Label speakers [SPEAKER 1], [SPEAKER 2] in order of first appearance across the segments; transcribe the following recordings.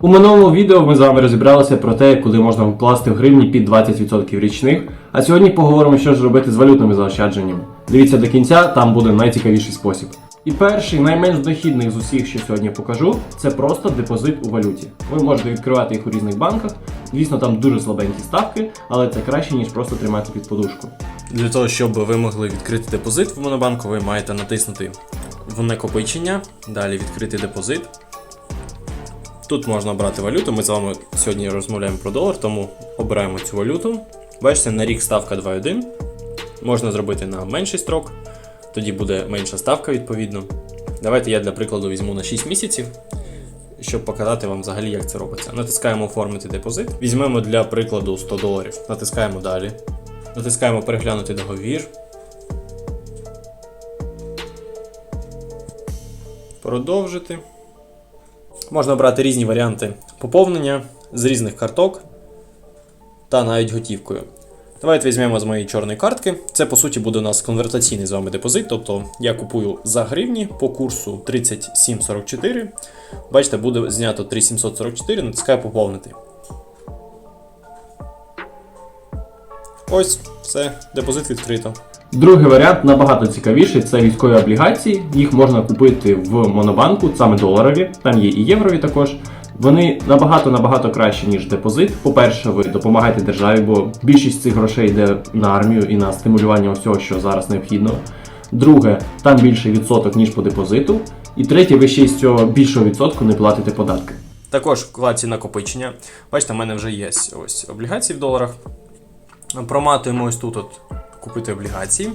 [SPEAKER 1] У минулому відео ми з вами розібралися про те, куди можна вкласти в гривні під 20% річних. А сьогодні поговоримо, що ж робити з валютними заощадженнями. Дивіться до кінця, там буде найцікавіший спосіб. І перший, найменш дохідний з усіх, що сьогодні покажу, це просто депозит у валюті. Ви можете відкривати їх у різних банках. Звісно, там дуже слабенькі ставки, але це краще, ніж просто тримати під подушку.
[SPEAKER 2] Для того, щоб ви могли відкрити депозит в Монобанку, ви маєте натиснути в накопичення, далі відкрити депозит. Тут можна обрати валюту. Ми з вами сьогодні розмовляємо про долар, тому обираємо цю валюту. Бачите, на рік ставка 2,1. Можна зробити на менший строк, тоді буде менша ставка відповідно. Давайте я для прикладу візьму на 6 місяців, щоб показати вам взагалі, як це робиться. Натискаємо оформити депозит. Візьмемо для прикладу 100 доларів. Натискаємо далі. Натискаємо переглянути договір. Продовжити. Можна обрати різні варіанти поповнення з різних карток та навіть готівкою. Давайте візьмемо з моєї чорної картки. Це по суті буде у нас конвертаційний з вами депозит. Тобто я купую за гривні по курсу 37,44. Бачите, буде знято 3744, натискаю поповнити. Ось, все, депозит відкрито.
[SPEAKER 1] Другий варіант набагато цікавіший це військові облігації. Їх можна купити в монобанку, саме доларові, там є і єврові також. Вони набагато набагато краще, ніж депозит. По-перше, ви допомагаєте державі, бо більшість цих грошей йде на армію і на стимулювання усього, що зараз необхідно. Друге, там більший відсоток, ніж по депозиту. І третє, ви ще із цього більшого відсотку не платите податки.
[SPEAKER 2] Також вкладці накопичення. Бачите, в мене вже є ось облігації в доларах. Проматуємо ось тут от купити облігації.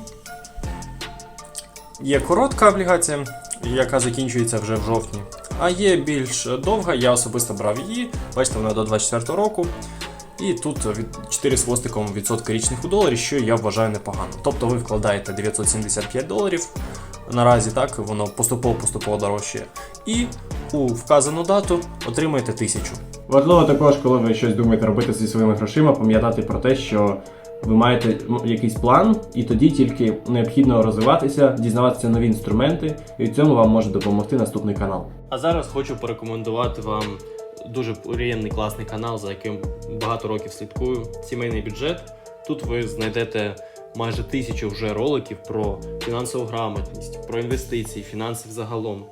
[SPEAKER 2] Є коротка облігація, яка закінчується вже в жовтні. А є більш довга, я особисто брав її. Бачите, вона до 24 року. І тут 4 з хвостиком відсотка річних у доларі, що я вважаю непогано. Тобто ви вкладаєте 975 доларів. Наразі так воно поступово-поступово дорожчає. І у вказану дату отримаєте 1000.
[SPEAKER 1] Важливо також, коли ви щось думаєте робити зі своїми грошима, пам'ятати про те, що ви маєте якийсь план, і тоді тільки необхідно розвиватися, дізнаватися нові інструменти, і в цьому вам може допомогти наступний канал.
[SPEAKER 2] А зараз хочу порекомендувати вам дуже приємний класний канал, за яким багато років слідкую. Сімейний бюджет. Тут ви знайдете майже тисячу вже роликів про фінансову грамотність, про інвестиції, фінанси взагалом.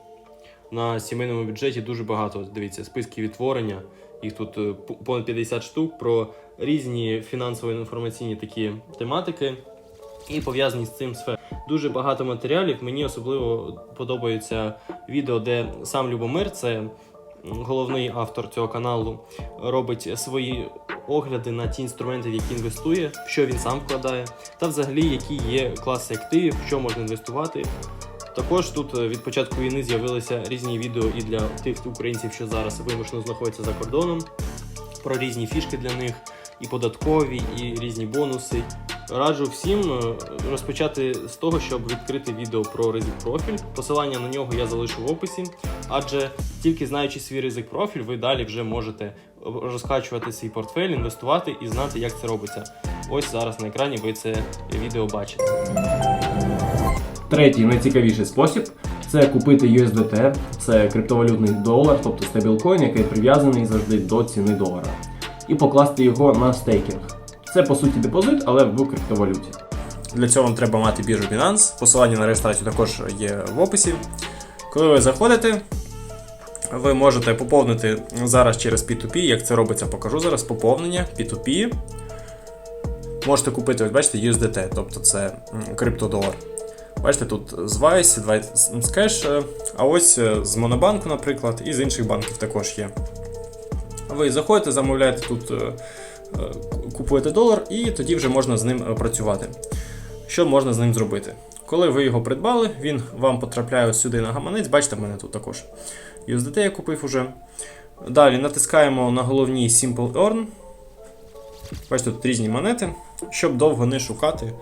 [SPEAKER 2] На сімейному бюджеті дуже багато. Дивіться, списки відтворення. Їх тут е, понад 50 штук про різні фінансово-інформаційні такі тематики і пов'язані з цим сфери. Дуже багато матеріалів. Мені особливо подобаються відео, де сам Любомир, це головний автор цього каналу, робить свої огляди на ті інструменти, в які інвестує, що він сам вкладає, та взагалі які є класи активів, що можна інвестувати. Також тут е, від початку війни з'явилися різні відео і для тих українців, що зараз вимушено знаходяться за кордоном, про різні фішки для них, і податкові, і різні бонуси. Раджу всім е, розпочати з того, щоб відкрити відео про ризик профіль. Посилання на нього я залишу в описі, адже тільки знаючи свій ризик профіль, ви далі вже можете розкачувати свій портфель, інвестувати і знати, як це робиться. Ось зараз на екрані ви це відео бачите.
[SPEAKER 1] Третій найцікавіший спосіб це купити USDT, це криптовалютний долар, тобто стейблкоін, який прив'язаний завжди до ціни долара, і покласти його на стейкінг. Це по суті депозит, але в криптовалюті.
[SPEAKER 2] Для цього вам треба мати біржу Binance. Посилання на реєстрацію також є в описі. Коли ви заходите, ви можете поповнити зараз через P2P. Як це робиться, покажу зараз. Поповнення P2P. Можете купити, ось бачите, USDT, тобто це криптодолар. Бачите, тут з Vice, Vice Cash, е, а ось е, з Монобанку, наприклад, і з інших банків також є. Ви заходите, замовляєте тут, е, купуєте долар, і тоді вже можна з ним працювати. Що можна з ним зробити? Коли ви його придбали, він вам потрапляє сюди на гаманець. Бачите, в мене тут також USDT я купив уже. Далі натискаємо на головній Simple Earn. Бачите, тут різні монети. Щоб довго не шукати,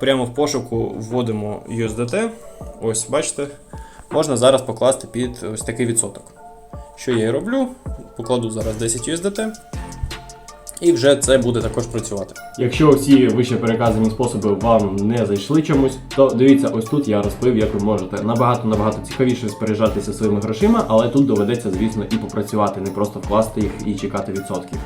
[SPEAKER 2] прямо в пошуку вводимо USDT. Ось, бачите, можна зараз покласти під ось такий відсоток. Що я і роблю? Покладу зараз 10 USDT.
[SPEAKER 3] І вже це буде також працювати.
[SPEAKER 1] Якщо всі вище переказані способи вам не зайшли чомусь, то дивіться, ось тут я розповів, як ви можете набагато набагато цікавіше споряджатися своїми грошима, але тут доведеться, звісно, і попрацювати, не просто вкласти їх і чекати відсотків.